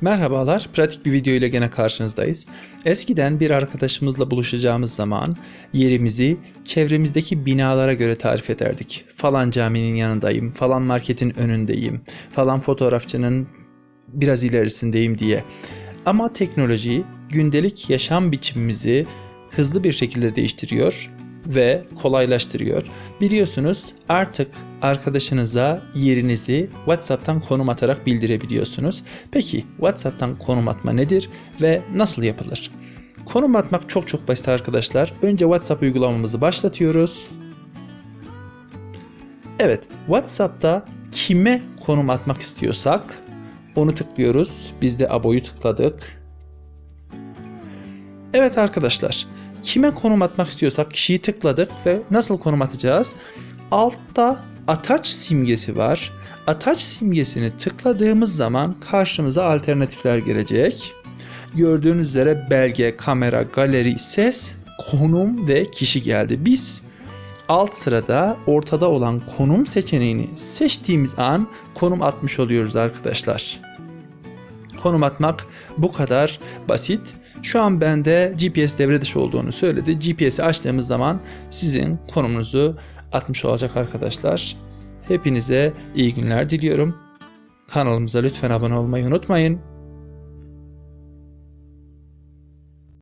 Merhabalar, pratik bir video ile gene karşınızdayız. Eskiden bir arkadaşımızla buluşacağımız zaman yerimizi çevremizdeki binalara göre tarif ederdik. Falan caminin yanındayım, falan marketin önündeyim, falan fotoğrafçının biraz ilerisindeyim diye. Ama teknoloji gündelik yaşam biçimimizi hızlı bir şekilde değiştiriyor ve kolaylaştırıyor. Biliyorsunuz artık arkadaşınıza yerinizi WhatsApp'tan konum atarak bildirebiliyorsunuz. Peki WhatsApp'tan konum atma nedir ve nasıl yapılır? Konum atmak çok çok basit arkadaşlar. Önce WhatsApp uygulamamızı başlatıyoruz. Evet, WhatsApp'ta kime konum atmak istiyorsak onu tıklıyoruz. Biz de aboyu tıkladık. Evet arkadaşlar, kime konum atmak istiyorsak kişiyi tıkladık ve nasıl konum atacağız? Altta ataç simgesi var. Ataç simgesini tıkladığımız zaman karşımıza alternatifler gelecek. Gördüğünüz üzere belge, kamera, galeri, ses, konum ve kişi geldi. Biz alt sırada ortada olan konum seçeneğini seçtiğimiz an konum atmış oluyoruz arkadaşlar. Konum atmak bu kadar basit. Şu an bende GPS devre dışı olduğunu söyledi. GPS'i açtığımız zaman sizin konumunuzu atmış olacak arkadaşlar. Hepinize iyi günler diliyorum. Kanalımıza lütfen abone olmayı unutmayın.